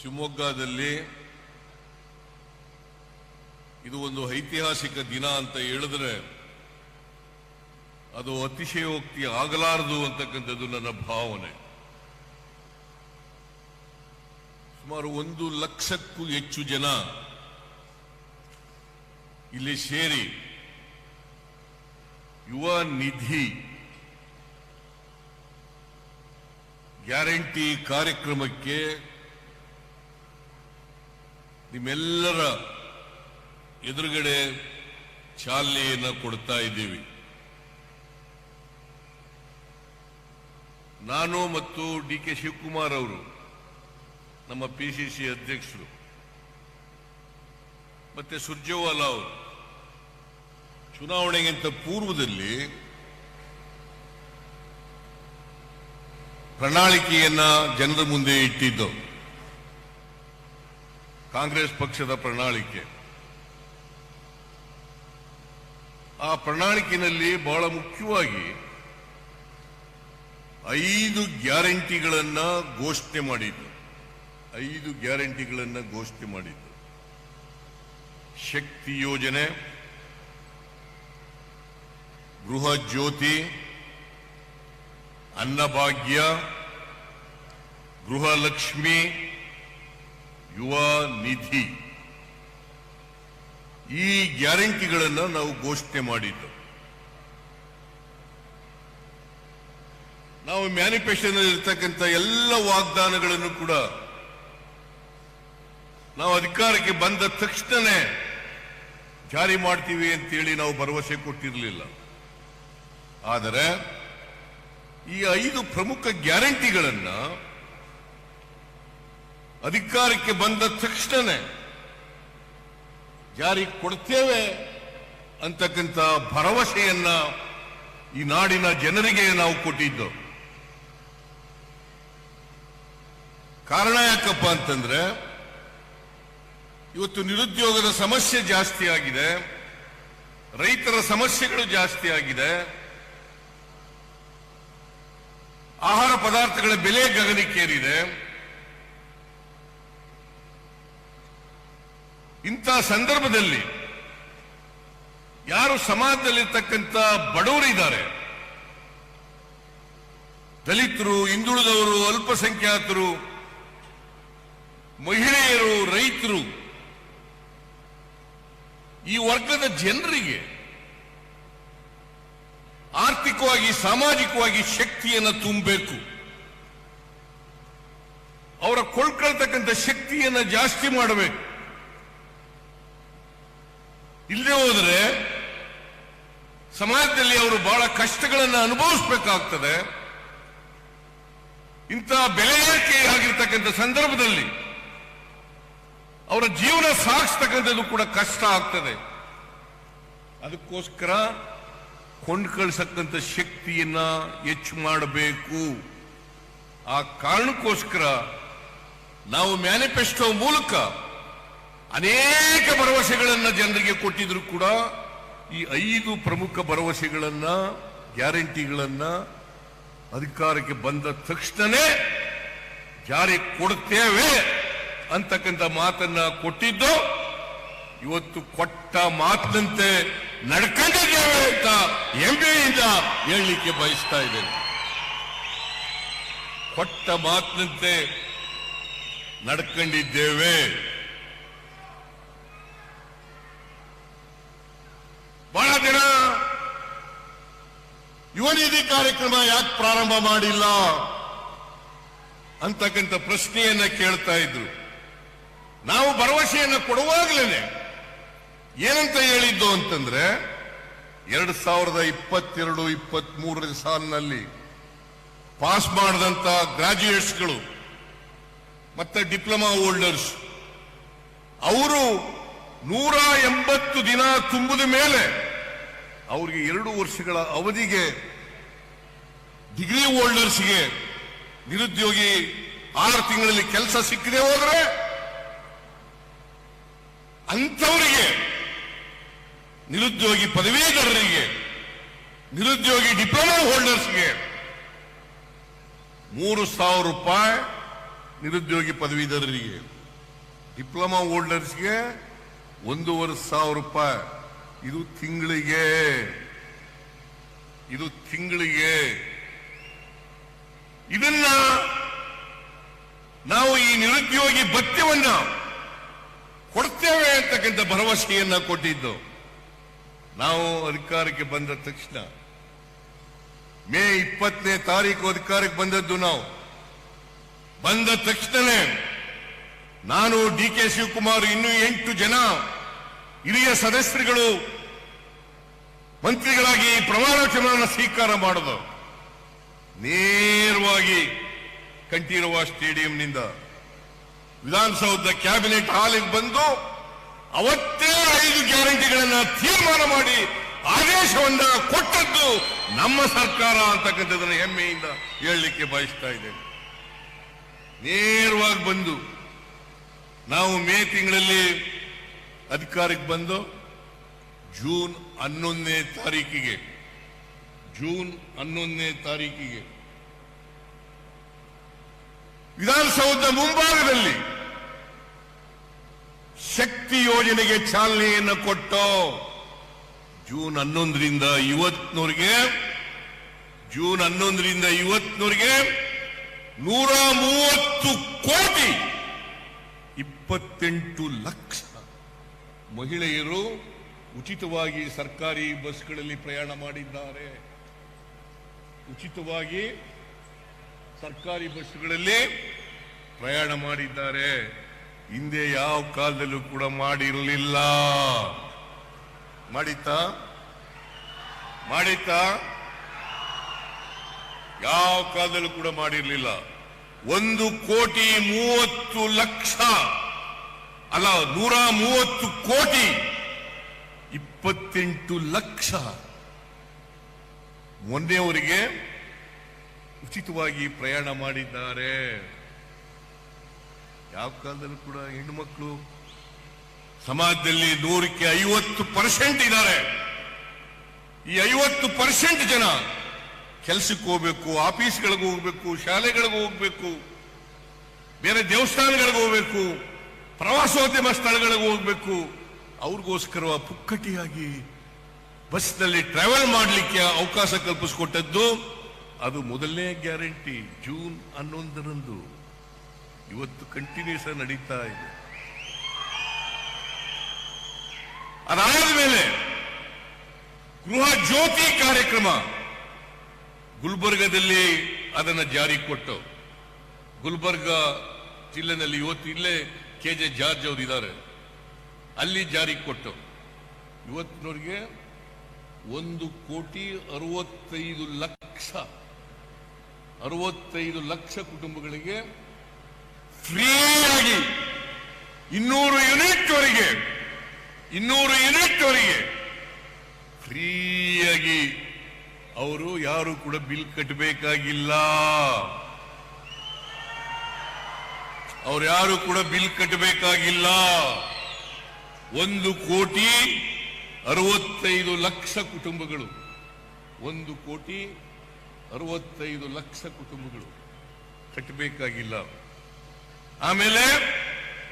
ಶಿವಮೊಗ್ಗದಲ್ಲಿ ಇದು ಒಂದು ಐತಿಹಾಸಿಕ ದಿನ ಅಂತ ಹೇಳಿದ್ರೆ ಅದು ಅತಿಶಯೋಕ್ತಿ ಆಗಲಾರದು ಅಂತಕ್ಕಂಥದ್ದು ನನ್ನ ಭಾವನೆ. ಸುಮಾರು ಒಂದು ಲಕ್ಷಕ್ಕೂ ಹೆಚ್ಚು ಜನ ಇಲ್ಲಿ ಸೇರಿ ಯುವ ನಿಧಿ ಗ್ಯಾರಂಟಿ ಕಾರ್ಯಕ್ರಮಕ್ಕೆ ನಿಮ್ಮೆಲ್ಲರ ಎದುರುಗಡೆ ಚಾಲನೆಯನ್ನು ಕೊಡ್ತಾ ಇದ್ದೀವಿ. ನಾನು ಮತ್ತು ಡಿ ಕೆ ಶಿವಕುಮಾರ್ ಅವರು, ನಮ್ಮ ಪಿ ಸಿ ಸಿ ಅಧ್ಯಕ್ಷರು, ಮತ್ತೆ ಸುರ್ಜೇವಾಲಾ ಅವರು, ಚುನಾವಣೆಗಿಂತ ಪೂರ್ವದಲ್ಲಿ ಪ್ರಣಾಳಿಕೆಯನ್ನ ಜನರ ಮುಂದೆ ಇಟ್ಟಿದ್ದು ಕಾಂಗ್ರೆಸ್ ಪಕ್ಷದ ಪ್ರಣಾಳಿಕೆ. ಆ ಪ್ರಣಾಳಿಕೆಯಲ್ಲಿ ಬಹಳ ಮುಖ್ಯವಾಗಿ ಐದು ಗ್ಯಾರಂಟಿಗಳನ್ನು ಘೋಷಣೆ ಮಾಡಿದ್ದು. ಐದು ಗ್ಯಾರಂಟಿಗಳನ್ನು ಘೋಷಣೆ ಮಾಡಿದ್ದು. ಶಕ್ತಿ ಯೋಜನೆ, ಗೃಹ ಜ್ಯೋತಿ, ಅನ್ನಭಾಗ್ಯ ಗೃಹಲಕ್ಷ್ಮಿ ಯುವ ನಿಧಿ. ಈ ಗ್ಯಾರಂಟಿಗಳನ್ನು ನಾವು ಘೋಷಣೆ ಮಾಡಿದ್ದು. ನಾವು ಮ್ಯಾನಿಫೆಸ್ಟೋನಲ್ಲಿ ಇರ್ತಕ್ಕಂಥ ಎಲ್ಲ ವಾಗ್ದಾನಗಳನ್ನು ಕೂಡ ನಾವು ಅಧಿಕಾರಕ್ಕೆ ಬಂದ ತಕ್ಷಣನೇ ಜಾರಿ ಮಾಡ್ತೀವಿ ಅಂತೇಳಿ ನಾವು ಭರವಸೆ ಕೊಟ್ಟಿರಲಿಲ್ಲ. ಆದರೆ ಈ ಐದು ಪ್ರಮುಖ ಗ್ಯಾರಂಟಿಗಳನ್ನ ಅಧಿಕಾರಕ್ಕೆ ಬಂದ ತಕ್ಷಣನೇ ಜಾರಿ ಕೊಡ್ತೇವೆ ಅಂತಕ್ಕಂಥ ಭರವಸೆಯನ್ನ ಈ ನಾಡಿನ ಜನರಿಗೆ ನಾವು ಕೊಟ್ಟಿದ್ದು. ಕಾರಣ ಯಾಕಪ್ಪ ಅಂತಂದ್ರೆ ಇವತ್ತು ನಿರುದ್ಯೋಗದ ಸಮಸ್ಯೆ ಜಾಸ್ತಿ ಆಗಿದೆ, ರೈತರ ಸಮಸ್ಯೆಗಳು ಜಾಸ್ತಿ ಆಗಿದೆ, ಆಹಾರ ಪದಾರ್ಥಗಳ ಬೆಲೆ ಗಗನಕ್ಕೇರಿದೆ. ಇಂಥ ಸಂದರ್ಭದಲ್ಲಿ ಯಾರು ಸಮಾಜದಲ್ಲಿರ್ತಕ್ಕಂಥ ಬಡವರಿದ್ದಾರೆ, ದಲಿತರು, ಹಿಂದುಳಿದವರು, ಅಲ್ಪಸಂಖ್ಯಾತರು, ಮಹಿಳೆಯರು, ರೈತರು, ಈ ವರ್ಗದ ಜನರಿಗೆ ಆರ್ಥಿಕವಾಗಿ, ಸಾಮಾಜಿಕವಾಗಿ ಶಕ್ತಿಯನ್ನು ತುಂಬಬೇಕು. ಅವರ ಕೊಳ್ಕೊಳ್ತಕ್ಕಂಥ ಶಕ್ತಿಯನ್ನು ಜಾಸ್ತಿ ಮಾಡಬೇಕು. ಇಲ್ಲದೆ ಹೋದರೆ ಸಮಾಜದಲ್ಲಿ ಅವರು ಬಹಳ ಕಷ್ಟಗಳನ್ನು ಅನುಭವಿಸಬೇಕಾಗ್ತದೆ. ಇಂತಹ ಬೆಲೆ ಏರಿಕೆ ಆಗಿರ್ತಕ್ಕಂಥ ಸಂದರ್ಭದಲ್ಲಿ ಅವರ ಜೀವನ ಸಾಗಿಸ್ತಕ್ಕಂಥದ್ದು ಕೂಡ ಕಷ್ಟ ಆಗ್ತದೆ. ಅದಕ್ಕೋಸ್ಕರ ಕೊಂಡ್ಕಳ್ಸಕ್ಕಂಥ ಶಕ್ತಿಯನ್ನ ಹೆಚ್ಚು ಮಾಡಬೇಕು. ಆ ಕಾರಣಕ್ಕೋಸ್ಕರ ನಾವು ಮ್ಯಾನಿಫೆಸ್ಟೋ ಮೂಲಕ ಅನೇಕ ಭರವಸೆಗಳನ್ನು ಜನರಿಗೆ ಕೊಟ್ಟಿದ್ರು ಕೂಡ ಈ ಐದು ಪ್ರಮುಖ ಭರವಸೆಗಳನ್ನ, ಗ್ಯಾರಂಟಿಗಳನ್ನ ಅಧಿಕಾರಕ್ಕೆ ಬಂದ ತಕ್ಷಣನೇ ಜಾರಿ ಕೊಡ್ತೇವೆ ಅಂತಕ್ಕಂಥ ಮಾತನ್ನ ಕೊಟ್ಟಿದ್ದು. ಇವತ್ತು ಕೊಟ್ಟ ಮಾತಿನಂತೆ ನಡ್ಕೊಂಡಿದ್ದೇವೆ ಅಂತ ಹೆಮ್ಮೆಯಿಂದ ಹೇಳಲಿಕ್ಕೆ ಬಯಸ್ತಾ ಇದ್ದೇನೆ. ಕೊಟ್ಟ ಮಾತಿನಂತೆ ನಡ್ಕೊಂಡಿದ್ದೇವೆ. ಬಹಳ ಜನ ಯುವ ನಿಧಿ ಕಾರ್ಯಕ್ರಮ ಯಾಕೆ ಪ್ರಾರಂಭ ಮಾಡಿಲ್ಲ ಅಂತಕ್ಕಂಥ ಪ್ರಶ್ನೆಯನ್ನ ಕೇಳ್ತಾ ಇದ್ರು. ನಾವು ಭರವಸೆಯನ್ನು ಕೊಡುವಾಗಲೇ ಏನಂತ ಹೇಳಿದ್ದು ಅಂತಂದ್ರೆ ಎರಡ್ ಸಾವಿರದ ಇಪ್ಪತ್ತೆರಡು ಇಪ್ಪತ್ತ್ ಸಾಲಿನಲ್ಲಿ ಪಾಸ್ ಮಾಡಿದಂತ ಗ್ರಾಜ್ಯುಯೇಟ್ಸ್ಗಳು ಮತ್ತೆ ಡಿಪ್ಲೊಮಾ ಹೋಲ್ಡರ್ಸ್, ಅವರು ನೂರ ಎಂಬತ್ತು ದಿನ ತುಂಬಿದ ಮೇಲೆ ಅವರಿಗೆ ಎರಡು ವರ್ಷಗಳ ಅವಧಿಗೆ ಡಿಗ್ರಿ ಹೋಲ್ಡರ್ಸ್ಗೆ ನಿರುದ್ಯೋಗಿ ಆರು ತಿಂಗಳಲ್ಲಿ ಕೆಲಸ ಸಿಕ್ಕದೆ ಹೋದ್ರೆ ಅಂಥವರಿಗೆ ನಿರುದ್ಯೋಗಿ ಪದವೀಧರರಿಗೆ, ನಿರುದ್ಯೋಗಿ ಡಿಪ್ಲೊಮಾ ಹೋಲ್ಡರ್ಸ್ಗೆ ಮೂರು ಸಾವಿರ ರೂಪಾಯಿ ನಿರುದ್ಯೋಗಿ ಪದವೀಧರರಿಗೆ. ಡಿಪ್ಲೊಮಾ ಹೋಲ್ಡರ್ಸ್ಗೆ ಒಂದೂವರೆ ಸಾವಿರ ರೂಪಾಯಿ. ಇದು ತಿಂಗಳಿಗೆ. ಇದು ತಿಂಗಳಿಗೆ. ಇದನ್ನ ನಾವು ಈ ನಿರುದ್ಯೋಗಿ ಭತ್ಯವನ್ನ ಕೊಡ್ತೇವೆ ಅಂತಕ್ಕಂಥ ಭರವಸೆಯನ್ನ ಕೊಟ್ಟಿದ್ದು. ನಾವು ಅಧಿಕಾರಕ್ಕೆ ಬಂದ ತಕ್ಷಣ. ಮೇ ಇಪ್ಪತ್ತನೇ ತಾರೀಕು ಅಧಿಕಾರಕ್ಕೆ ಬಂದದ್ದು ನಾವು. ಬಂದ ತಕ್ಷಣನೇ ನಾನು ಡಿ ಕೆ ಶಿವಕುಮಾರ್ ಇನ್ನೂ ಎಂಟು ಜನ ಹಿರಿಯ ಸದಸ್ಯರುಗಳು ಮಂತ್ರಿಗಳಾಗಿ ಪ್ರಮಾಣ ವಚನವನ್ನು ಸ್ವೀಕಾರ ಮಾಡೋದು ನೇರವಾಗಿ ಕಂಠೀರವ ಸ್ಟೇಡಿಯಂನಿಂದ ವಿಧಾನಸೌಧದ ಕ್ಯಾಬಿನೆಟ್ ಹಾಲಿಗೆ ಬಂದು ಅವತ್ತೇ ಐದು ಗ್ಯಾರಂಟಿಗಳನ್ನ ತೀರ್ಮಾನ ಮಾಡಿ ಆದೇಶವನ್ನ ಕೊಟ್ಟದ್ದು ನಮ್ಮ ಸರ್ಕಾರ ಅಂತಕ್ಕಂಥದ್ದನ್ನು ಹೆಮ್ಮೆಯಿಂದ ಹೇಳಲಿಕ್ಕೆ ಬಯಸ್ತಾ ಇದ್ದೇನೆ. ನೇರವಾಗಿ ಬಂದು ನಾವು ಮೇ ತಿಂಗಳಲ್ಲಿ ಅಧಿಕಾರಕ್ಕೆ ಬಂದು ಜೂನ್ ಹನ್ನೊಂದನೇ ತಾರೀಕಿಗೆ, ಜೂನ್ ಹನ್ನೊಂದನೇ ತಾರೀಕಿಗೆ ವಿಧಾನಸೌಧದ ಮುಂಭಾಗದಲ್ಲಿ ಶಕ್ತಿ ಯೋಜನೆಗೆ ಚಾಲನೆಯನ್ನು ಕೊಟ್ಟು ಜೂನ್ ಹನ್ನೊಂದರಿಂದ ಇವತ್ತಿನವರೆಗೆ ಜೂನ್ ಹನ್ನೊಂದರಿಂದ ಇವತ್ತಿನವರೆಗೆ ನೂರ ಮೂವತ್ತು ಕೋಟಿ ಇಪ್ಪತ್ತೆಂಟು ಲಕ್ಷ ಮಹಿಳೆಯರು ಉಚಿತವಾಗಿ ಸರ್ಕಾರಿ ಬಸ್ಗಳಲ್ಲಿ ಪ್ರಯಾಣ ಮಾಡಿದ್ದಾರೆ. ಉಚಿತವಾಗಿ ಸರ್ಕಾರಿ ಬಸ್ಗಳಲ್ಲಿ ಪ್ರಯಾಣ ಮಾಡಿದ್ದಾರೆ. ಹಿಂದೆ ಯಾವ ಕಾಲದಲ್ಲೂ ಕೂಡ ಮಾಡಿರಲಿಲ್ಲ. ಮಾಡಿತ್ತಾ? ಮಾಡಿತ್ತಾ? ಯಾವ ಕಾಲದಲ್ಲೂ ಕೂಡ ಮಾಡಿರಲಿಲ್ಲ. ಒಂದು ಕೋಟಿ ಮೂವತ್ತು ಲಕ್ಷ ಅಲ್ಲ, ನೂರ ಮೂವತ್ತು ಕೋಟಿ, ಇಪ್ಪತ್ತೆಂಟು ಲಕ್ಷ. ಮೊನ್ನೆಯವರಿಗೆ ಉಚಿತವಾಗಿ ಪ್ರಯಾಣ ಮಾಡಿದ್ದಾರೆ. ಯಾವ ಕಾಲದಲ್ಲೂ ಕೂಡ ಹೆಣ್ಣುಮಕ್ಕಳು ಸಮಾಜದಲ್ಲಿ ನೂರಕ್ಕೆ ಐವತ್ತು ಪರ್ಸೆಂಟ್ ಇದ್ದಾರೆ. ಈ ಐವತ್ತು ಪರ್ಸೆಂಟ್ ಜನ ಕೆಲಸಕ್ಕೆ ಹೋಗ್ಬೇಕು, ಆಫೀಸ್ಗಳಿಗೆ ಹೋಗ್ಬೇಕು, ಶಾಲೆಗಳಿಗೆ ಹೋಗ್ಬೇಕು, ಬೇರೆ ದೇವಸ್ಥಾನಗಳಿಗೆ ಹೋಗ್ಬೇಕು. ಪ್ರವಾಸೋದ್ಯಮ ಸ್ಥಳಗಳಿಗೆ ಹೋಗ್ಬೇಕು. ಅವ್ರಿಗೋಸ್ಕರ ಪುಕ್ಕಟಿಯಾಗಿ ಬಸ್ನಲ್ಲಿ ಟ್ರಾವೆಲ್ ಮಾಡಲಿಕ್ಕೆ ಅವಕಾಶ ಕಲ್ಪಿಸಿಕೊಟ್ಟದ್ದು. ಅದು ಮೊದಲನೇ ಗ್ಯಾರಂಟಿ ಜೂನ್ ಹನ್ನೊಂದರಂದು. ಇವತ್ತು ಕಂಟಿನ್ಯೂಸ್ ಆಗಿ ನಡೀತಾ ಇದೆ. ಅದಾದ ಮೇಲೆ ಗೃಹ ಜ್ಯೋತಿ ಕಾರ್ಯಕ್ರಮ ಗುಲ್ಬರ್ಗದಲ್ಲಿ ಅದನ್ನು ಜಾರಿ ಕೊಟ್ಟು. ಗುಲ್ಬರ್ಗ ಜಿಲ್ಲೆನಲ್ಲಿ ಇವತ್ತು ಇಲ್ಲೇ ಕೆ ಜೆ ಜಾರ್ಜ್ ಅವರು ಇದ್ದಾರೆ ಅಲ್ಲಿ ಜಾರಿಗೆ ಕೊಟ್ಟು. ಇವತ್ತಿನವರಿಗೆ ಒಂದು ಕೋಟಿ ಅರವತ್ತೈದು ಲಕ್ಷ ಅರವತ್ತೈದು ಲಕ್ಷ ಕುಟುಂಬಗಳಿಗೆ ಫ್ರೀಯಾಗಿ ಇನ್ನೂರು ಯೂನಿಟ್ ವರೆಗೆ ಇನ್ನೂರು ಯೂನಿಟ್ ವರೆಗೆ ಫ್ರೀಯಾಗಿ ಅವರು ಯಾರು ಕೂಡ ಬಿಲ್ ಕಟ್ಟಬೇಕಾಗಿಲ್ಲ ಯಾರು ಕೂಡ ಬಿಲ್ ಕಟ್ಟಬೇಕಾಗಿಲ್ಲ ಒಂದು ಕೋಟಿ ಅರವತ್ತೈದು ಲಕ್ಷ ಕುಟುಂಬಗಳು. ಒಂದು ಕೋಟಿ ಅರವತ್ತೈದು ಲಕ್ಷ ಕುಟುಂಬಗಳು ಕಟ್ಟಬೇಕಾಗಿಲ್ಲ ಆಮೇಲೆ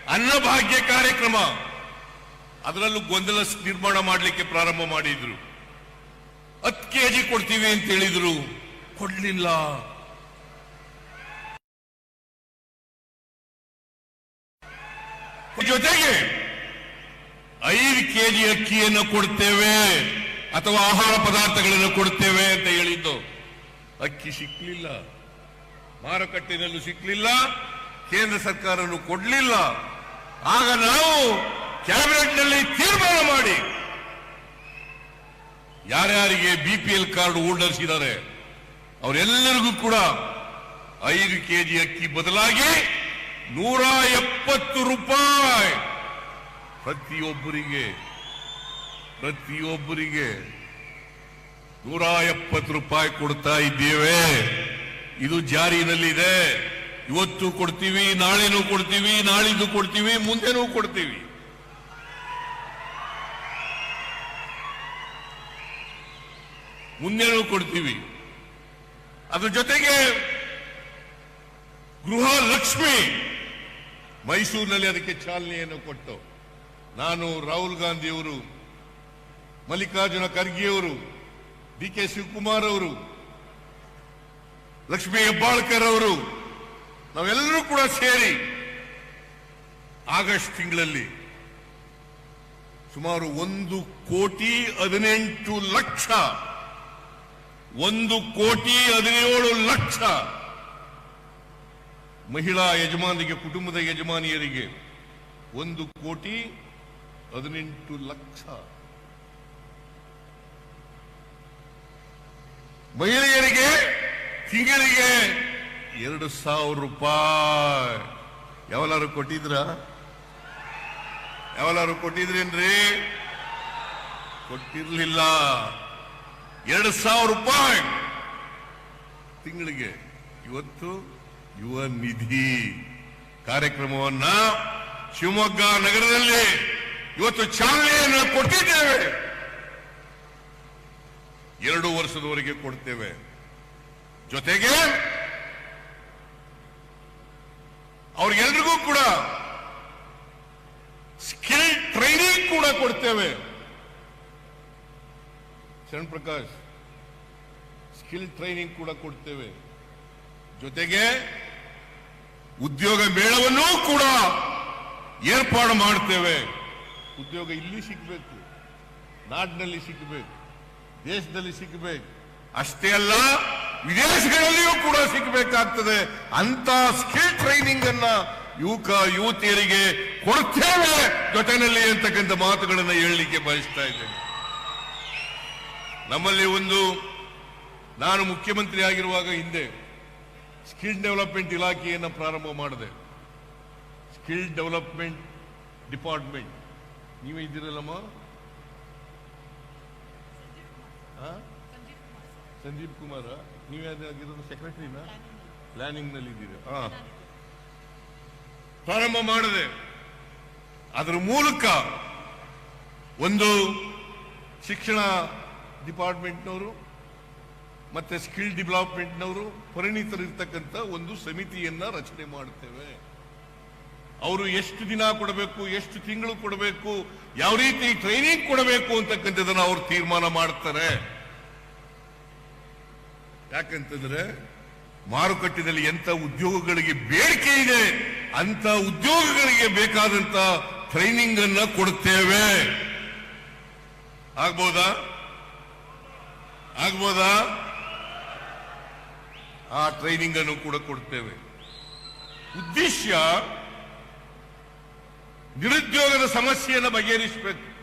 ಅನ್ನಭಾಗ್ಯ ಕಾರ್ಯಕ್ರಮ. ಅದರಲ್ಲೂ ಗೊಂದಲ ನಿರ್ಮಾಣ ಮಾಡಲಿಕ್ಕೆ ಪ್ರಾರಂಭ ಮಾಡಿದ್ರು. ಹತ್ತು ಕೆಜಿ ಕೊಡ್ತೀವಿ ಅಂತ ಹೇಳಿದ್ರು. ಕೊಡ್ಲಿಲ್ಲ. ಜೊತೆಗೆ ಐದು ಕೆಜಿ ಅಕ್ಕಿಯನ್ನು ಕೊಡ್ತೇವೆ ಅಥವಾ ಆಹಾರ ಪದಾರ್ಥಗಳನ್ನು ಕೊಡ್ತೇವೆ ಅಂತ ಹೇಳಿದ್ದು, ಅಕ್ಕಿ ಸಿಕ್ಲಿಲ್ಲ, ಮಾರುಕಟ್ಟೆಯಲ್ಲೂ ಸಿಕ್ಲಿಲ್ಲ, ಕೇಂದ್ರ ಸರ್ಕಾರನು ಕೊಡ್ಲಿಲ್ಲ. ಆಗ ನಾವು ಕ್ಯಾಬಿನೆಟ್ನಲ್ಲಿ ತೀರ್ಮಾನ ಮಾಡಿ ಯಾರ್ಯಾರಿಗೆ ಬಿಪಿಎಲ್ ಕಾರ್ಡ್ ಹೋಲ್ಡರ್ಸ್ ಇದ್ದಾರೆ ಅವರೆಲ್ಲರಿಗೂ ಕೂಡ ಐದು ಕೆಜಿ ಅಕ್ಕಿ ಬದಲಾಗಿ ನೂರ ಎಪ್ಪತ್ತು ರೂಪಾಯಿ ಪ್ರತಿಯೊಬ್ಬರಿಗೆ ಪ್ರತಿಯೊಬ್ಬರಿಗೆ ನೂರ ಎಪ್ಪತ್ತು ರೂಪಾಯಿ ಕೊಡ್ತಾ ಇದ್ದೇವೆ. ಇದು ಜಾರಿನಲ್ಲಿದೆ. ಇವತ್ತು ಕೊಡ್ತೀವಿ, ನಾಳೆನೂ ಕೊಡ್ತೀವಿ, ನಾಳಿದ್ದು ಕೊಡ್ತೀವಿ, ಮುಂದೆನೂ ಕೊಡ್ತೀವಿ. ಮುಂದೆನೂ ಕೊಡ್ತೀವಿ. ಅದ್ರ ಜೊತೆಗೆ ಗೃಹ ಲಕ್ಷ್ಮಿ ಮೈಸೂರಿನಲ್ಲಿ ಅದಕ್ಕೆ ಚಾಲನೆಯನ್ನು ಕೊಟ್ಟು ನಾನು ರಾಹುಲ್ ಗಾಂಧಿಯವರು, ಮಲ್ಲಿಕಾರ್ಜುನ ಖರ್ಗೆಯವರು ಡಿ ಕೆ ಶಿವಕುಮಾರ್ ಅವರು, ಲಕ್ಷ್ಮೀ ಹೆಬ್ಬಾಳ್ಕರ್ ಅವರು, ನಾವೆಲ್ಲರೂ ಕೂಡ ಸೇರಿ ಆಗಸ್ಟ್ ತಿಂಗಳಲ್ಲಿ ಸುಮಾರು ಒಂದು ಕೋಟಿ ಹದಿನೆಂಟು ಲಕ್ಷ, ಒಂದು ಕೋಟಿ ಹದಿನೇಳು ಲಕ್ಷ ಮಹಿಳಾ ಯಜಮಾನಿಗೆ, ಕುಟುಂಬದ ಯಜಮಾನಿಯರಿಗೆ ಒಂದು ಕೋಟಿ ಹದಿನೆಂಟು ಲಕ್ಷ. ಮಹಿಳೆಯರಿಗೆ ತಿಂಗಳಿಗೆ ಎರಡು ಸಾವಿರ ರೂಪಾಯಿ. ಯಾವಲಾರು ಕೊಟ್ಟಿದ್ರ? ಯಾವಲಾರು ಕೊಟ್ಟಿದ್ರೇನ್ರಿ? ಕೊಟ್ಟಿರ್ಲಿಲ್ಲ. ಎರಡು ಸಾವಿರ ರೂಪಾಯಿ ತಿಂಗಳಿಗೆ. ಇವತ್ತು ಯುವ ನಿಧಿ ಕಾರ್ಯಕ್ರಮವನ್ನ ಶಿವಮೊಗ್ಗ ನಗರದಲ್ಲಿ ಇವತ್ತು ಚಾಲನೆಯನ್ನು ಕೊಟ್ಟಿದ್ದೇವೆ. ಎರಡು ವರ್ಷದವರೆಗೆ ಕೊಡ್ತೇವೆ. ಜೊತೆಗೆ ಅವ್ರಿಗೆಲ್ರಿಗೂ ಕೂಡ ಸ್ಕಿಲ್ ಟ್ರೈನಿಂಗ್ ಕೂಡ ಕೊಡ್ತೇವೆ. ಶರಣ್ ಪ್ರಕಾಶ್, ಸ್ಕಿಲ್ ಟ್ರೈನಿಂಗ್ ಕೂಡ ಕೊಡ್ತೇವೆ. ಜೊತೆಗೆ ಉದ್ಯೋಗ ಮೇಳವನ್ನೂ ಕೂಡ ಏರ್ಪಾಡು ಮಾಡ್ತೇವೆ. ಉದ್ಯೋಗ ಇಲ್ಲಿ ಸಿಗಬೇಕು, ನಾಡಿನಲ್ಲಿ ಸಿಗಬೇಕು, ದೇಶದಲ್ಲಿ ಸಿಗಬೇಕು. ಅಷ್ಟೇ ಅಲ್ಲ, ವಿದೇಶಗಳಲ್ಲಿಯೂ ಕೂಡ ಸಿಗಬೇಕಾಗ್ತದೆ. ಅಂತ ಸ್ಕಿಲ್ ಟ್ರೈನಿಂಗ್ ಅನ್ನ ಯುವಕ, ಯುವತಿಯರಿಗೆ ಕೊಡ್ತೇವೆ ಜೊತೆನಲ್ಲಿ ಅಂತಕ್ಕಂಥ ಮಾತುಗಳನ್ನು ಹೇಳಲಿಕ್ಕೆ ಬಯಸ್ತಾ ಇದ್ದೇನೆ. ನಮ್ಮಲ್ಲಿ ಒಂದು, ನಾನು ಮುಖ್ಯಮಂತ್ರಿ ಆಗಿರುವಾಗ ಹಿಂದೆ ಸ್ಕಿಲ್ ಡೆವಲಪ್ಮೆಂಟ್ ಇಲಾಖೆಯನ್ನು ಪ್ರಾರಂಭ ಮಾಡಿದೆ. ಸ್ಕಿಲ್ ಡೆವಲಪ್ಮೆಂಟ್ ಡಿಪಾರ್ಟ್ಮೆಂಟ್ ನೀವೇ ಇದ್ದೀರಲ್ಲಮ್ಮ? ಸಂಜೀವ್ ಕುಮಾರ. ನೀವೇ ಸೆಕ್ರೆಟರಿನ ಪ್ಲಾನಿಂಗ್ನಲ್ಲಿ ಇದ್ದೀರಿ? ಹಾ ಪ್ರಾರಂಭ ಮಾಡಿದೆ. ಅದರ ಮೂಲಕ ಒಂದು ಶಿಕ್ಷಣ ಡಿಪಾರ್ಟ್ಮೆಂಟ್ನವರು ಮತ್ತೆ ಸ್ಕಿಲ್ ಡೆವಲಪ್ಮೆಂಟ್ನವರು ಪರಿಣಿತರಿರ್ತಕ್ಕಂಥ ಒಂದು ಸಮಿತಿಯನ್ನ ರಚನೆ ಮಾಡ್ತೇವೆ. ಅವರು ಎಷ್ಟು ದಿನ ಕೊಡಬೇಕು, ಎಷ್ಟು ತಿಂಗಳು ಕೊಡಬೇಕು, ಯಾವ ರೀತಿ ಟ್ರೈನಿಂಗ್ ಕೊಡಬೇಕು ಅಂತಕ್ಕಂಥದ್ದನ್ನು ಅವರು ತೀರ್ಮಾನ ಮಾಡ್ತಾರೆ. ಯಾಕಂತಂದ್ರೆ ಮಾರುಕಟ್ಟೆಯಲ್ಲಿ ಎಂತ ಉದ್ಯೋಗಗಳಿಗೆ ಬೇಡಿಕೆ ಇದೆ ಅಂತ ಉದ್ಯೋಗಗಳಿಗೆ ಬೇಕಾದಂತ ಟ್ರೈನಿಂಗ್ ಅನ್ನ ಕೊಡ್ತೇವೆ. ಆಗ್ಬೋದಾ? ಆಗ್ಬೋದಾ? ಆ ಟ್ರೈನಿಂಗ್ ಅನ್ನು ಕೂಡ ಕೊಡ್ತೇವೆ. ಉದ್ದೇಶ ನಿರುದ್ಯೋಗದ ಸಮಸ್ಯೆಯನ್ನು ಬಗೆಹರಿಸಬೇಕು.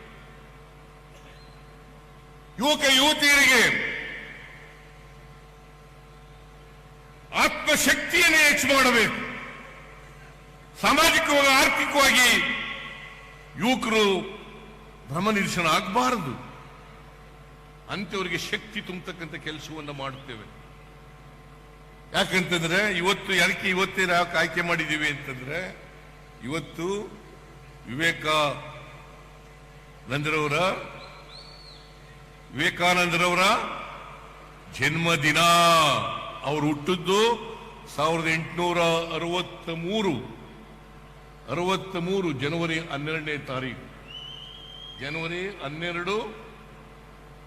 ಯುವಕ, ಯುವತಿಯರಿಗೆ ಆತ್ಮಶಕ್ತಿಯನ್ನು ಹೆಚ್ಚು ಮಾಡಬೇಕು. ಸಾಮಾಜಿಕವಾಗಿ, ಆರ್ಥಿಕವಾಗಿ ಯುವಕರು ಭ್ರಮ ನಿರಸನ ಆಗಬಾರದು. ಅಂತವರಿಗೆ ಶಕ್ತಿ ತುಂಬತಕ್ಕಂಥ ಕೆಲಸವನ್ನು ಮಾಡುತ್ತೇವೆ. ಯಾಕಂತಂದ್ರೆ ಇವತ್ತು ಯಾಕೆ ಇವತ್ತೇ ನಾವು ಆಯ್ಕೆ ಮಾಡಿದ್ದೀವಿ ಅಂತಂದ್ರೆ ಇವತ್ತು ವಿವೇಕಾನಂದರವರ ವಿವೇಕಾನಂದರವರ ಜನ್ಮದಿನ. ಅವರು ಹುಟ್ಟಿದ್ದು ಸಾವಿರದ ಎಂಟುನೂರ ಅರವತ್ತ ಮೂರು ಅರವತ್ತ ಮೂರು ಜನವರಿ ಹನ್ನೆರಡನೇ ತಾರೀಕು. ಜನವರಿ ಹನ್ನೆರಡು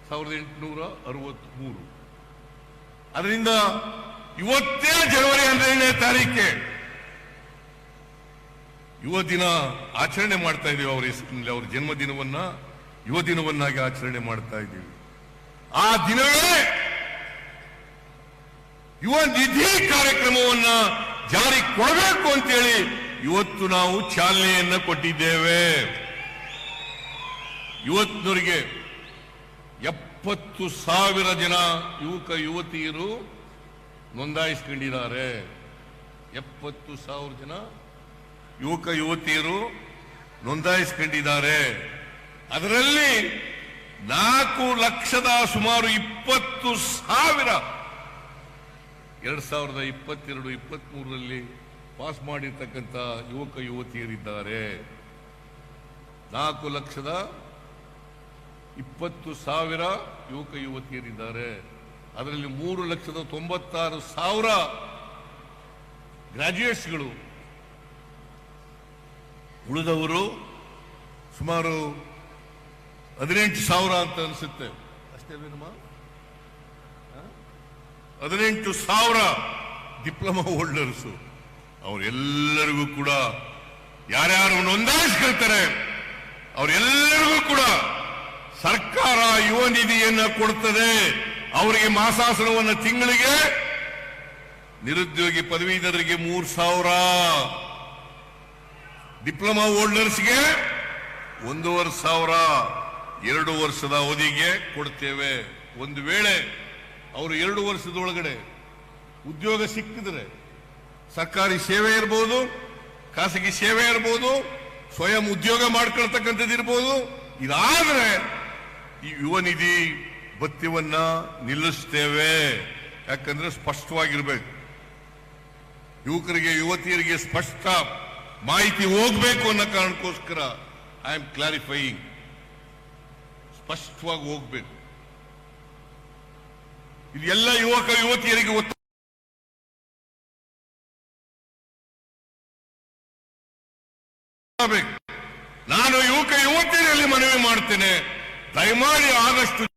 ಸಾವಿರದ ಎಂಟುನೂರ ಅರವತ್ಮೂರು. ಅದರಿಂದ ಇವತ್ತೇ ಜನವರಿ ಹನ್ನೆರಡನೇ ತಾರೀಕೆ ಯುವ ದಿನ ಆಚರಣೆ ಮಾಡ್ತಾ ಇದ್ದೀವಿ ಅವರ ಹೆಸರಿನಲ್ಲಿ. ಅವರ ಜನ್ಮದಿನವನ್ನ ಯುವ ದಿನವನ್ನಾಗಿ ಆಚರಣೆ ಮಾಡ್ತಾ ಇದ್ದೀವಿ ಆ ದಿನವೇ ಯುವ ನಿಧಿ ಕಾರ್ಯಕ್ರಮವನ್ನ ಜಾರಿ ಕೊಡಬೇಕು ಅಂತೇಳಿ ಇವತ್ತು ನಾವು ಚಾಲನೆಯನ್ನ ಕೊಟ್ಟಿದ್ದೇವೆ. ಇವತ್ತಿನವರಿಗೆ ಎಪ್ಪತ್ತು ಸಾವಿರ ಜನ ಯುವಕ, ಯುವತಿಯರು ನೋಂದಾಯಿಸ್ಕೊಂಡಿದ್ದಾರೆ ಎಪ್ಪತ್ತು ಸಾವಿರ ಜನ ಯುವಕ, ಯುವತಿಯರು ನೋಂದಾಯಿಸ್ಕೊಂಡಿದ್ದಾರೆ. ಅದರಲ್ಲಿ ನಾಲ್ಕು ಲಕ್ಷದ ಸುಮಾರು ಇಪ್ಪತ್ತು ಸಾವಿರ, ಎರಡ್ ಸಾವಿರದ ಇಪ್ಪತ್ತೆರಡು ಇಪ್ಪತ್ತ್ ಮೂರರಲ್ಲಿ ಪಾಸ್ ಮಾಡಿರ್ತಕ್ಕಂಥ ಯುವಕ, ಯುವತಿಯರಿದ್ದಾರೆ. ನಾಲ್ಕು ಲಕ್ಷದ ಇಪ್ಪತ್ತು ಸಾವಿರ ಯುವಕ, ಯುವತಿಯರಿದ್ದಾರೆ. ಅದರಲ್ಲಿ ಮೂರು ಲಕ್ಷದ ತೊಂಬತ್ತಾರು ಸಾವಿರ ಗ್ರಾಜ್ಯುಯೇಟ್ಸ್ಗಳು ಉಳಿದವರು ಸುಮಾರು ಹದಿನೆಂಟು ಸಾವಿರ ಅಂತ ಅನಿಸುತ್ತೆ. ಹ? ಹದಿನೆಂಟು ಸಾವಿರ ಡಿಪ್ಲೊಮಾ ಹೋಲ್ಡರ್ಸು. ಅವರೆಲ್ಲರಿಗೂ ಕೂಡ ಯಾರ್ಯಾರು ನೋಂದಾಯಿಸ್ಕೊಳ್ತಾರೆ, ಅವರೆಲ್ಲರಿಗೂ ಕೂಡ ಸರ್ಕಾರ ಯುವ ನಿಧಿಯನ್ನು ಕೊಡ್ತದೆ. ಅವರಿಗೆ ಮಾಸಾಸನವನ್ನು ತಿಂಗಳಿಗೆ ನಿರುದ್ಯೋಗಿ ಪದವೀಧರರಿಗೆ ಮೂರ್ ಸಾವಿರ. ಡಿಪ್ಲೊಮಾ ಹೋಲ್ಡರ್ಸ್ಗೆ ಒಂದೂವರೆ ಸಾವಿರ. ಎರಡು ವರ್ಷದ ಅವಧಿಗೆ ಕೊಡ್ತೇವೆ. ಒಂದು ವೇಳೆ ಅವರು ಎರಡು ವರ್ಷದೊಳಗಡೆ ಉದ್ಯೋಗ ಸಿಕ್ಕಿದ್ರೆ ಸರ್ಕಾರಿ ಸೇವೆ ಇರ್ಬೋದು, ಖಾಸಗಿ ಸೇವೆ ಇರ್ಬೋದು, ಸ್ವಯಂ ಉದ್ಯೋಗ ಮಾಡ್ಕೊಳ್ತಕ್ಕಂಥದ್ದು ಇರ್ಬೋದು ಇದಾದ್ರೆ ಈ ಯುವ ನಿಧಿ ಭತ್ಯವನ್ನ ನಿಲ್ಲಿಸ್ತೇವೆ. ಯಾಕಂದ್ರೆ ಸ್ಪಷ್ಟವಾಗಿರ್ಬೇಕು. ಯುವಕರಿಗೆ, ಯುವತಿಯರಿಗೆ ಸ್ಪಷ್ಟ ಮಾಹಿತಿ ಹೋಗ್ಬೇಕು ಅನ್ನೋ ಕಾರಣಕ್ಕೋಸ್ಕರ ಐ ಆಮ್ ಕ್ಲಾರಿಫೈಯಿಂಗ್ ಸ್ಪಷ್ಟವಾಗಿ ಹೋಗ್ಬೇಕು. ಇದೆಲ್ಲ ಯುವಕ, ಯುವತಿಯರಿಗೆ ಒತ್ತ ನಾನು ಯುವಕ, ಯುವತಿಯರಲ್ಲಿ ಮನವಿ ಮಾಡ್ತೇನೆ. ದಯಮಾಡಿ ಆದಷ್ಟು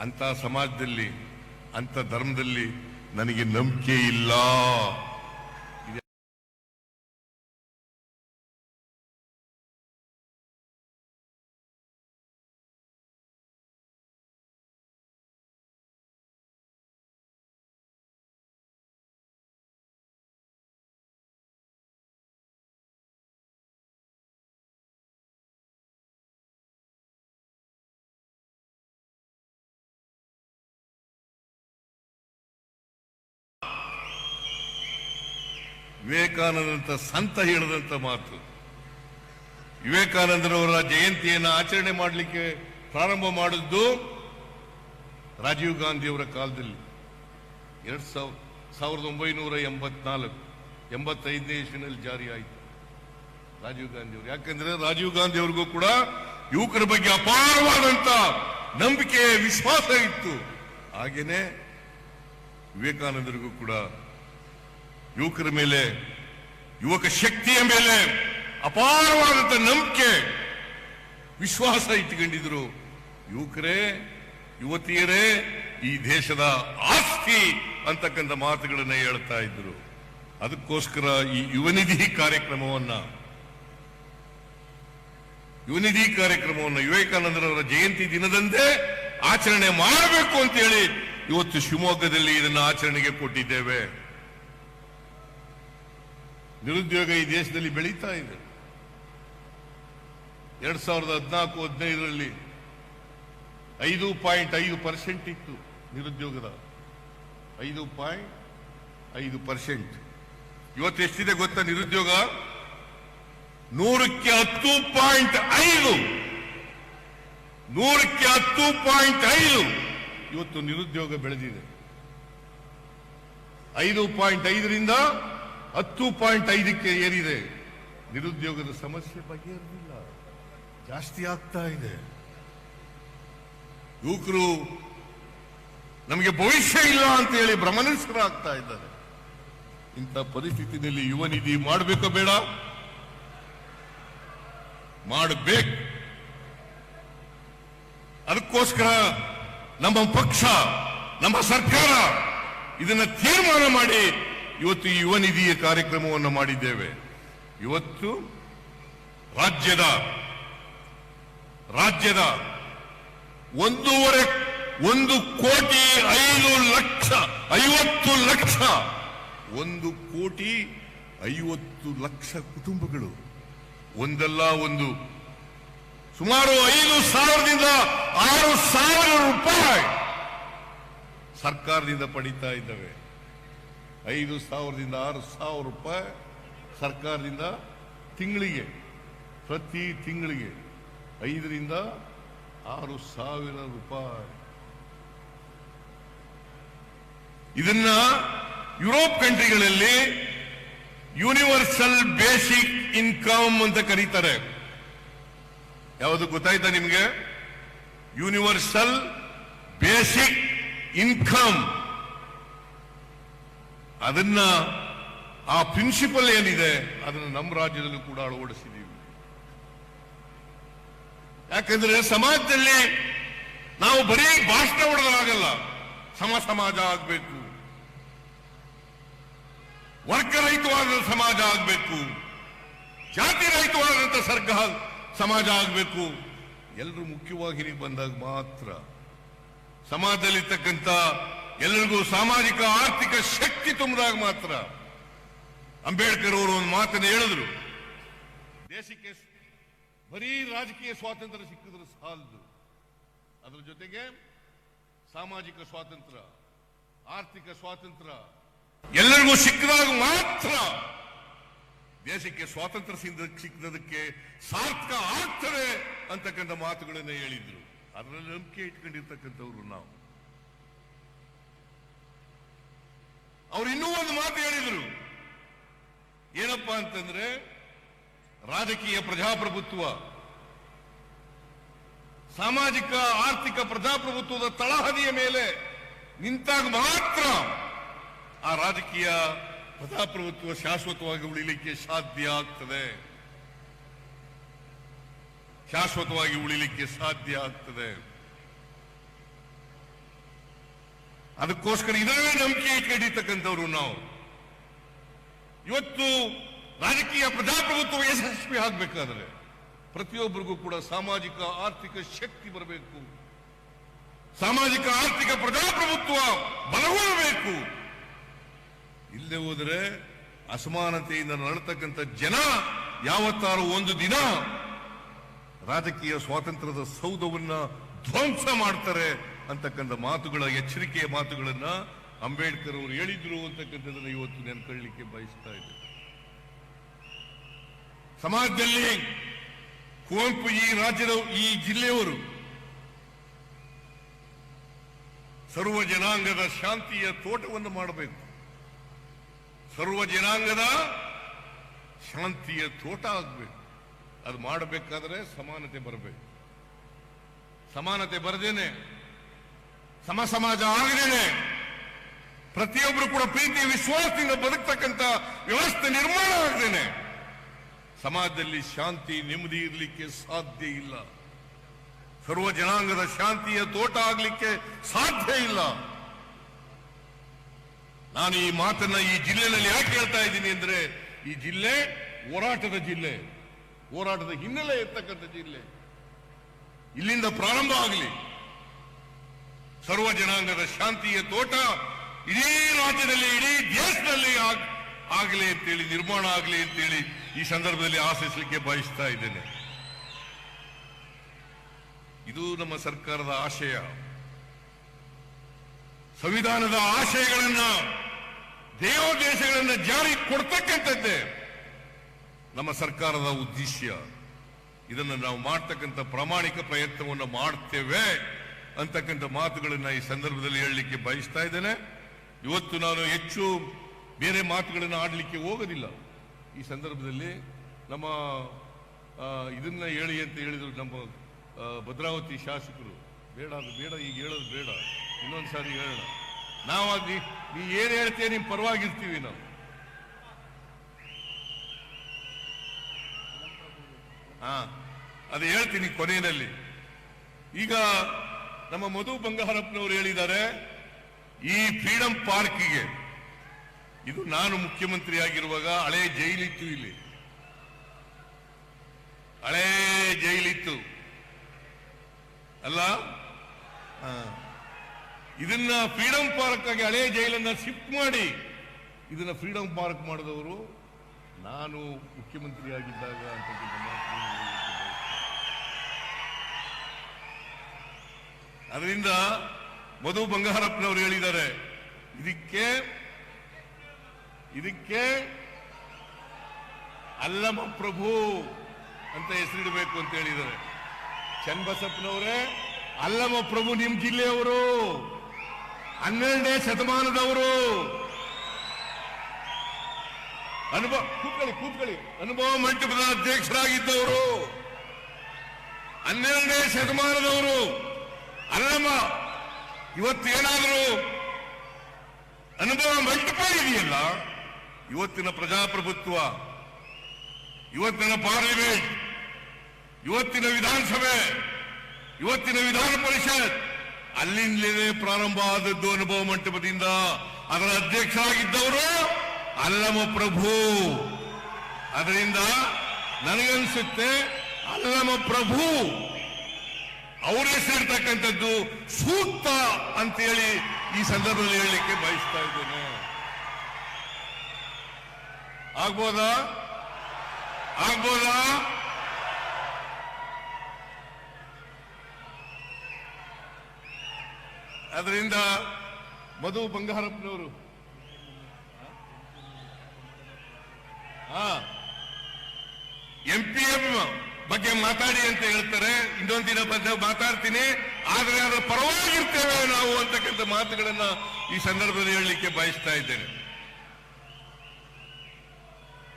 ಅಂತ ಸಮಾಜದಲ್ಲಿ ಅಂತ ಧರ್ಮದಲ್ಲಿ ನನಗೆ ನಂಬಿಕೆ ಇಲ್ಲ. ವಿವೇಕಾನಂದಂತ ಸಂತ ಹೇಳಿದಂತ ಮಾತು. ವಿವೇಕಾನಂದರವರ ಜಯಂತಿಯನ್ನು ಆಚರಣೆ ಮಾಡಲಿಕ್ಕೆ ಪ್ರಾರಂಭ ಮಾಡಿದ್ದು ರಾಜೀವ್ ಗಾಂಧಿಯವರ ಕಾಲದಲ್ಲಿ. ಎರಡು ಸಾವಿರ, ಸಾವಿರದ ಒಂಬೈನೂರ ಎಂಬತ್ನಾಲ್ಕು, ಎಂಬತ್ತೈದನೇ ಇಸ್ವಿನಲ್ಲಿ ಜಾರಿ ಆಯಿತು ರಾಜೀವ್ ಗಾಂಧಿ ಅವರು ಯಾಕಂದ್ರೆ ರಾಜೀವ್ ಗಾಂಧಿ ಅವ್ರಿಗೂ ಕೂಡ ಯುವಕರ ಬಗ್ಗೆ ಅಪಾರವಾದಂತ ನಂಬಿಕೆ, ವಿಶ್ವಾಸ ಇತ್ತು. ಹಾಗೇನೆ ವಿವೇಕಾನಂದರಿಗೂ ಕೂಡ ಯುವಕರ ಮೇಲೆ, ಯುವಕ ಶಕ್ತಿಯ ಮೇಲೆ ಅಪಾರವಾದಂತ ನಂಬಿಕೆ, ವಿಶ್ವಾಸ ಇಟ್ಟುಕೊಂಡಿದ್ರು ಯುವಕರೇ, ಯುವತಿಯರೇ, ಈ ದೇಶದ ಆಸ್ತಿ ಅಂತಕ್ಕಂಥ ಮಾತುಗಳನ್ನ ಹೇಳ್ತಾ ಇದ್ರು ಅದಕ್ಕೋಸ್ಕರ ಈ ಯುವನಿಧಿ ಕಾರ್ಯಕ್ರಮವನ್ನ, ಯುವನಿಧಿ ಕಾರ್ಯಕ್ರಮವನ್ನು ವಿವೇಕಾನಂದರವರ ಜಯಂತಿ ದಿನದಂದೇ ಆಚರಣೆ ಮಾಡಬೇಕು ಅಂತ ಹೇಳಿ ಇವತ್ತು ಶಿವಮೊಗ್ಗದಲ್ಲಿ ಇದನ್ನು ಆಚರಣೆಗೆ ಕೊಟ್ಟಿದ್ದೇವೆ. ನಿರುದ್ಯೋಗ ಈ ದೇಶದಲ್ಲಿ ಬೆಳೀತಾ ಇದೆ. ಎರಡ್ ಸಾವಿರದ ಹದಿನಾಲ್ಕು, ಹದಿನೈದರಲ್ಲಿ ಐದು ಪಾಯಿಂಟ್ ಐದು ಪರ್ಸೆಂಟ್ ಇತ್ತು ನಿರುದ್ಯೋಗದ. ಐದು ಪಾಯಿಂಟ್ ಐದು ಪರ್ಸೆಂಟ್. ಇವತ್ತು ಎಷ್ಟಿದೆ ಗೊತ್ತಾ ನಿರುದ್ಯೋಗ? ನೂರಕ್ಕೆ ಹತ್ತು ಪಾಯಿಂಟ್ ಐದು. ನೂರಕ್ಕೆ ಹತ್ತು ಪಾಯಿಂಟ್ ಐದು. ಇವತ್ತು ನಿರುದ್ಯೋಗ ಬೆಳೆದಿದೆ. ಐದು ಪಾಯಿಂಟ್ ಐದರಿಂದ ಹತ್ತು ಪಾಯಿಂಟ್ ಐದಕ್ಕೆ ಏರಿದೆ. ನಿರುದ್ಯೋಗದ ಸಮಸ್ಯೆ ಬಗೆಹರಿದಿಲ್ಲ. ಜಾಸ್ತಿ ಆಗ್ತಾ ಇದೆ. ಯುವಕರು ನಮಗೆ ಭವಿಷ್ಯ ಇಲ್ಲ ಅಂತ ಹೇಳಿ ಭ್ರಮನಿಸ್ಕರಾಗ್ತಾ ಇದ್ದಾರೆ. ಇಂಥ ಪರಿಸ್ಥಿತಿನಲ್ಲಿ ಯುವ ನಿಧಿ ಮಾಡಬೇಕೋ ಬೇಡ? ಮಾಡಬೇಕು. ಅದಕ್ಕೋಸ್ಕರ ನಮ್ಮ ಪಕ್ಷ, ನಮ್ಮ ಸರ್ಕಾರ ಇದನ್ನ ತೀರ್ಮಾನ ಮಾಡಿ ಇವತ್ತು ಯುವ ನಿಧಿಯ ಕಾರ್ಯಕ್ರಮವನ್ನು ಮಾಡಿದ್ದೇವೆ. ಇವತ್ತು ರಾಜ್ಯದ ರಾಜ್ಯದ ಒಂದೂವರೆ, ಒಂದು ಕೋಟಿ ಐದು ಲಕ್ಷ, ಐವತ್ತು ಲಕ್ಷ, ಒಂದು ಕೋಟಿ ಐವತ್ತು ಲಕ್ಷ ಕುಟುಂಬಗಳು. ಒಂದಲ್ಲ ಒಂದು, ಸುಮಾರು ಐದು ಸಾವಿರದಿಂದ ಆರು ಸಾವಿರ ರೂಪಾಯಿ ಸರ್ಕಾರದಿಂದ ಪಡಿತಾ ಇದ್ದಾವೆ. ಐದು ಸಾವಿರದಿಂದ ಆರು ಸಾವಿರ ರೂಪಾಯಿ ಸರ್ಕಾರದಿಂದ ತಿಂಗಳಿಗೆ, ಪ್ರತಿ ತಿಂಗಳಿಗೆ ಐದರಿಂದ ಆರು ಸಾವಿರ ರೂಪಾಯಿ. ಇದನ್ನ ಯುರೋಪ್ ಕಂಟ್ರಿಗಳಲ್ಲಿ ಯೂನಿವರ್ಸಲ್ ಬೇಸಿಕ್ ಇನ್ಕಮ್ ಅಂತ ಕರೀತಾರೆ. ಯಾವುದು ಗೊತ್ತಾಯ್ತಾ ನಿಮಗೆ? Universal basic income. ಅದನ್ನ ಆ ಪ್ರಿನ್ಸಿಪಲ್ ಏನಿದೆ, ಅದನ್ನು ನಮ್ಮ ರಾಜ್ಯದಲ್ಲೂ ಕೂಡ ಅಳವಡಿಸಿದ್ದೀವಿ ಯಾಕಂದ್ರೆ ಸಮಾಜದಲ್ಲಿ ನಾವು ಬರೀ ಭಾಷಣ ಹೊಡೆದಾಗಲ್ಲ ಸಮ ಸಮಾಜ ಆಗಬೇಕು. ವರ್ಗರಹಿತವಾದ ಸಮಾಜ ಆಗಬೇಕು. ಜಾತಿ ರಹಿತವಾದಂತ ಸರ್ಗ ಸಮಾಜ ಆಗಬೇಕು. ಎಲ್ಲರೂ ಮುಖ್ಯವಾಗಿ ಬಂದಾಗ ಮಾತ್ರ ಸಮಾಜದಲ್ಲಿರ್ತಕ್ಕಂಥ ಎಲ್ಲರಿಗೂ ಸಾಮಾಜಿಕ, ಆರ್ಥಿಕ ಶಕ್ತಿ ತುಂಬಿದಾಗ ಮಾತ್ರ ಅಂಬೇಡ್ಕರ್ ಅವರು ಒಂದು ಮಾತನ್ನು ಹೇಳಿದ್ರು. ದೇಶಕ್ಕೆ ಬರೀ ರಾಜಕೀಯ ಸ್ವಾತಂತ್ರ್ಯ ಸಿಕ್ಕಿದ್ರೆ ಸಾಲದು. ಅದರ ಜೊತೆಗೆ ಸಾಮಾಜಿಕ ಸ್ವಾತಂತ್ರ್ಯ, ಆರ್ಥಿಕ ಸ್ವಾತಂತ್ರ್ಯ ಎಲ್ಲರಿಗೂ ಸಿಕ್ಕಿದಾಗ ಮಾತ್ರ ದೇಶಕ್ಕೆ ಸ್ವಾತಂತ್ರ್ಯ ಸಿಕ್ಕಿದ್ದಕ್ಕೆ ಸಾರ್ಥಕ ಆಗ್ತದೆ ಅಂತಕ್ಕಂಥ ಮಾತುಗಳನ್ನು ಹೇಳಿದ್ರು. ಅದರಲ್ಲಿ ನಂಬಿಕೆ ಇಟ್ಕೊಂಡಿರ್ತಕ್ಕಂಥವ್ರು ನಾವು. ಅವ್ರು ಇನ್ನೂ ಒಂದು ಮಾತು ಹೇಳಿದರು. ಏನಪ್ಪಾ ಅಂತಂದ್ರೆ, ರಾಜಕೀಯ ಪ್ರಜಾಪ್ರಭುತ್ವ, ಸಾಮಾಜಿಕ, ಆರ್ಥಿಕ ಪ್ರಜಾಪ್ರಭುತ್ವದ ತಳಹದಿಯ ಮೇಲೆ ನಿಂತಾಗ ಮಾತ್ರ ಆ ರಾಜಕೀಯ ಪ್ರಜಾಪ್ರಭುತ್ವ ಶಾಶ್ವತವಾಗಿ ಉಳಿಲಿಕ್ಕೆ ಸಾಧ್ಯ ಆಗ್ತದೆ. ಶಾಶ್ವತವಾಗಿ ಉಳಿಲಿಕ್ಕೆ ಸಾಧ್ಯ ಆಗ್ತದೆ. ಅದಕ್ಕೋಸ್ಕರ ಇದನ್ನೇ ನಂಬಿಕೆ ಇಟ್ಕೊಂಡಿರ್ತಕ್ಕಂಥವ್ರು ನಾವು. ಇವತ್ತು ರಾಜಕೀಯ ಪ್ರಜಾಪ್ರಭುತ್ವ ಯಶಸ್ವಿ ಆಗ್ಬೇಕಾದ್ರೆ ಪ್ರತಿಯೊಬ್ಬರಿಗೂ ಕೂಡ ಸಾಮಾಜಿಕ ಆರ್ಥಿಕ ಶಕ್ತಿ ಬರಬೇಕು. ಸಾಮಾಜಿಕ ಆರ್ಥಿಕ ಪ್ರಜಾಪ್ರಭುತ್ವ ಬಲಗೊಳ್ಳಬೇಕು. ಇಲ್ಲದೆ ಹೋದರೆ ಅಸಮಾನತೆಯಿಂದ ನಡತಕ್ಕಂಥ ಜನ ಯಾವತ್ತಾರು ಒಂದು ದಿನ ರಾಜಕೀಯ ಸ್ವಾತಂತ್ರ್ಯದ ಸೌಧವನ್ನ ಧ್ವಂಸ ಮಾಡ್ತಾರೆ. ಅಂತಕ್ಕಂಥ ಮಾತುಗಳ, ಎಚ್ಚರಿಕೆಯ ಮಾತುಗಳನ್ನ ಅಂಬೇಡ್ಕರ್ ಅವರು ಹೇಳಿದ್ರು ಅಂತಕ್ಕಂಥದ್ದನ್ನು ಇವತ್ತು ನೆನ್ಕೊಳ್ಳಲಿಕ್ಕೆ ಬಯಸ್ತಾ ಇದ್ದೆ. ಸಮಾಜದಲ್ಲಿ ಕುವೆಂಪು ಈ ರಾಜ್ಯದ, ಈ ಜಿಲ್ಲೆಯವರು ಸರ್ವ ಜನಾಂಗದ ಶಾಂತಿಯ ತೋಟವನ್ನು ಮಾಡಬೇಕು. ಸರ್ವ ಜನಾಂಗದ ಶಾಂತಿಯ ತೋಟ ಆಗಬೇಕು. ಅದು ಮಾಡಬೇಕಾದ್ರೆ ಸಮಾನತೆ ಬರಬೇಕು. ಸಮಾನತೆ ಬರದೇನೆ ಸಮ ಸಮಾಜ ಆಗದೇನೆ ಪ್ರತಿಯೊಬ್ಬರು ಕೂಡ ಪ್ರೀತಿ, ವಿಶ್ವಾಸದಿಂದ ಬದುಕ್ತಕ್ಕಂಥ ವ್ಯವಸ್ಥೆ ನಿರ್ಮಾಣ ಆಗದೇನೆ. ಸಮಾಜದಲ್ಲಿ ಶಾಂತಿ, ನೆಮ್ಮದಿ ಇರಲಿಕ್ಕೆ ಸಾಧ್ಯ ಇಲ್ಲ. ಸರ್ವ ಜನಾಂಗದ ಶಾಂತಿಯ ತೋಟ ಆಗ್ಲಿಕ್ಕೆ ಸಾಧ್ಯ ಇಲ್ಲ. ನಾನು ಈ ಮಾತನ್ನ ಈ ಜಿಲ್ಲೆನಲ್ಲಿ ಯಾಕೆ ಹೇಳ್ತಾ ಇದ್ದೀನಿ ಅಂದ್ರೆ, ಈ ಜಿಲ್ಲೆ ಹೋರಾಟದ ಜಿಲ್ಲೆ, ಹೋರಾಟದ ಹಿನ್ನೆಲೆ ಇರ್ತಕ್ಕಂಥ ಜಿಲ್ಲೆ. ಇಲ್ಲಿಂದ ಪ್ರಾರಂಭ ಆಗಲಿ. ಸರ್ವ ಜನಾಂಗದ ಶಾಂತಿಯ ತೋಟ ಇಡೀ ರಾಜ್ಯದಲ್ಲಿ, ಇಡೀ ದೇಶದಲ್ಲಿ ಆಗ್- ಆಗಲಿ ಅಂತೇಳಿ, ನಿರ್ಮಾಣ ಆಗಲಿ ಅಂತೇಳಿ ಈ ಸಂದರ್ಭದಲ್ಲಿ ಆಶಿಸಲಿಕ್ಕೆ ಬಯಸ್ತಾ ಇದ್ದೇನೆ. ಇದು ನಮ್ಮ ಸರ್ಕಾರದ ಆಶಯ. ಸಂವಿಧಾನದ ಆಶಯಗಳನ್ನ, ದೇವೋದ್ದೇಶಗಳನ್ನ ಜಾರಿ ಕೊಡ್ತಕ್ಕಂಥದ್ದೇ ನಮ್ಮ ಸರ್ಕಾರದ ಉದ್ದೇಶ ಇದನ್ನು ನಾವು ಮಾಡ್ತಕ್ಕಂಥ ಪ್ರಾಮಾಣಿಕ ಪ್ರಯತ್ನವನ್ನು ಮಾಡ್ತೇವೆ. ಅಂತಕ್ಕಂಥ ಮಾತುಗಳನ್ನು ಈ ಸಂದರ್ಭದಲ್ಲಿ ಹೇಳಲಿಕ್ಕೆ ಬಯಸ್ತಾ ಇದ್ದೇನೆ. ಇವತ್ತು ನಾನು ಹೆಚ್ಚು ಬೇರೆ ಮಾತುಗಳನ್ನು ಆಡಲಿಕ್ಕೆ ಹೋಗೋದಿಲ್ಲ. ಈ ಸಂದರ್ಭದಲ್ಲಿ ನಮ್ಮ ಇದನ್ನ ಹೇಳಿ ಅಂತ ಹೇಳಿದ್ರು ನಮ್ಮ ಭದ್ರಾವತಿ ಶಾಸಕರು. ಬೇಡ, ಅದು ಬೇಡ, ಈಗ ಹೇಳೋದು ಬೇಡ. ಇನ್ನೊಂದು ಸಾರಿ ಹೇಳೋಣ. ನಾವು ನೀ ಏನು ಹೇಳ್ತೀಯ ನಿಮ್ ಪರವಾಗಿರ್ತೀವಿ ನಾವು. ಹಾ ಅದು ಹೇಳ್ತೀನಿ ಕೊನೆಯಲ್ಲಿ. ಈಗ ನಮ್ಮ ಮಧು ಬಂಗಾರಪ್ಪನವರು ಹೇಳಿದ್ದಾರೆ ಈ ಫ್ರೀಡಂ ಪಾರ್ಕಿಗೆ ಇದು ನಾನು ಮುಖ್ಯಮಂತ್ರಿ ಆಗಿರುವಾಗ ಹಳೆ ಜೈಲಿತ್ತು ಇಲ್ಲಿ. ಹಳೆ ಜೈಲಿತ್ತು. ಅಲ್ಲ? ಹಾ. ಇದನ್ನ ಫ್ರೀಡಂ ಪಾರ್ಕ್ ಆಗಿ ಹಳೆ ಜೈಲನ್ನ ಶಿಫ್ಟ್ ಮಾಡಿ ಇದನ್ನ ಫ್ರೀಡಂ ಪಾರ್ಕ್ ಮಾಡಿದವರು ನಾನು ಮುಖ್ಯಮಂತ್ರಿ ಆಗಿದ್ದಾಗ ಅಂತಕ್ಕಂಥ ಅದರಿಂದ ಮಧು ಬಂಗಾರಪ್ಪನವರು ಹೇಳಿದ್ದಾರೆ, ಇದಕ್ಕೆ ಇದಕ್ಕೆ ಅಲ್ಲಮ ಪ್ರಭು ಅಂತ ಹೆಸರಿಡಬೇಕು ಅಂತ ಹೇಳಿದ್ದಾರೆ. ಚನ್ನಬಸಪ್ಪನವರೇ, ಅಲ್ಲಮ ಪ್ರಭು ನಿಮ್ ಜಿಲ್ಲೆಯವರು, ಹನ್ನೆರಡನೇ ಶತಮಾನದವರು. ಅನುಭವ, ಕೂತ್ಕೊಳ್ಳಿ ಕೂತ್ಕೊಳ್ಳಿ. ಅನುಭವ ಮಂಟಪದ ಅಧ್ಯಕ್ಷರಾಗಿದ್ದವರು, ಹನ್ನೆರಡನೇ ಶತಮಾನದವರು. ಅಲ್ಲಮ್ಮ ಇವತ್ತೇನಾದರೂ ಅನುಭವ ಮಂಟಪ ಇದೆಯಲ್ಲ? ಇವತ್ತಿನ ಪ್ರಜಾಪ್ರಭುತ್ವ, ಇವತ್ತಿನ ಪಾರ್ಲಿಮೆಂಟ್, ಇವತ್ತಿನ ವಿಧಾನಸಭೆ, ಇವತ್ತಿನ ವಿಧಾನ ಪರಿಷತ್, ಅಲ್ಲಿಂದಲೇ ಪ್ರಾರಂಭ ಆದದ್ದು ಅನುಭವ ಮಂಟಪದಿಂದ. ಅದರ ಅಧ್ಯಕ್ಷರಾಗಿದ್ದವರು ಅಲ್ಲಮ ಪ್ರಭು. ಅದರಿಂದ ನನಗನ್ಸುತ್ತೆ ಅಲ್ಲಮ ಪ್ರಭು. ಅವ್ರ ಸೇರ್ತಕ್ಕಂಥದ್ದು ಸೂಕ್ತ ಅಂತೇಳಿ ಈ ಸಂದರ್ಭದಲ್ಲಿ ಹೇಳಲಿಕ್ಕೆ ಬಯಸ್ತಾ ಇದ್ದೇನೆ. ಆಗ್ಬೋದಾ? ಆಗ್ಬೋದಾ? ಅದರಿಂದ ಮಧು ಬಂಗಾರಪ್ಪನವರು. ಎಂ ಪಿ ಎಂ ಬಗ್ಗೆ ಮಾತಾಡಿ ಅಂತ ಹೇಳ್ತಾರೆ. ಇನ್ನೊಂದು ದಿನ ಬಂದ ಮಾತಾಡ್ತೀನಿ. ಆದ್ರೆ ಅದರ ಪರವಾಗಿರ್ತೇವೆ ನಾವು ಅಂತಕ್ಕಂಥ ಮಾತುಗಳನ್ನ ಈ ಸಂದರ್ಭದಲ್ಲಿ ಹೇಳಲಿಕ್ಕೆ ಬಯಸ್ತಾ ಇದ್ದೇನೆ.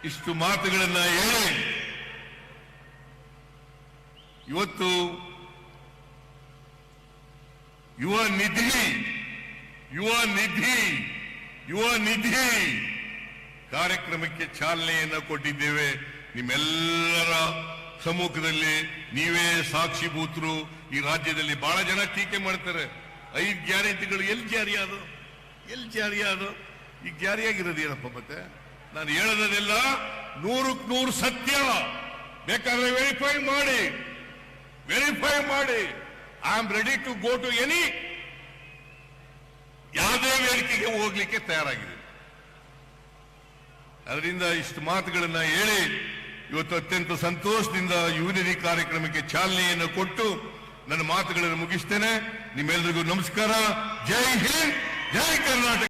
ಇಷ್ಟು ಮಾತುಗಳನ್ನ ಹೇಳಿ ಇವತ್ತು ಯುವ ನಿಧಿ ಯುವ ನಿಧಿ ಯುವ ನಿಧಿ ಕಾರ್ಯಕ್ರಮಕ್ಕೆ ಚಾಲನೆಯನ್ನ ಕೊಟ್ಟಿದ್ದೇವೆ. ನಿಮ್ಮೆಲ್ಲರ ಸಮ್ಮುಖದಲ್ಲಿ ನೀವೇ ಸಾಕ್ಷಿಭೂತರು ಈ ರಾಜ್ಯದಲ್ಲಿ ಬಹಳ ಜನ ಟೀಕೆ ಮಾಡ್ತಾರೆ. ಐದು ಗ್ಯಾರಂಟಿಗಳು ಎಲ್ಲಿ ಜಾರಿ ಅದು? ಎಲ್ಲಿ ಜಾರಿ ಅದು? ಈಗ ಜಾರಿಯಾಗಿರೋದು ಏನಪ್ಪ ಮತ್ತೆ? ನಾನು ಹೇಳೋದೆಲ್ಲ ನೂರಕ್ಕೆ ನೂರು ಸತ್ಯ. ಬೇಕಾದ್ರೆ ವೆರಿಫೈ ಮಾಡಿ. ವೆರಿಫೈ ಮಾಡಿ. I am ready to go to any ಯಾವುದೇ ವೇದಿಕೆಗೆ ಹೋಗ್ಲಿಕ್ಕೆ ತಯಾರಾಗಿದೆ ಅದರಿಂದ ಇಷ್ಟು ಮಾತುಗಳನ್ನ ಹೇಳಿ ಇವತ್ತು ಅತ್ಯಂತ ಸಂತೋಷದಿಂದ ಯುವನಿಧಿ ಕಾರ್ಯಕ್ರಮಕ್ಕೆ ಚಾಲನೆಯನ್ನು ಕೊಟ್ಟು ನನ್ನ ಮಾತುಗಳನ್ನು ಮುಗಿಸ್ತೇನೆ. ನಿಮ್ಮೆಲ್ಲರಿಗೂ ನಮಸ್ಕಾರ. ಜೈ ಹಿಂದ್, ಜೈ ಕರ್ನಾಟಕ.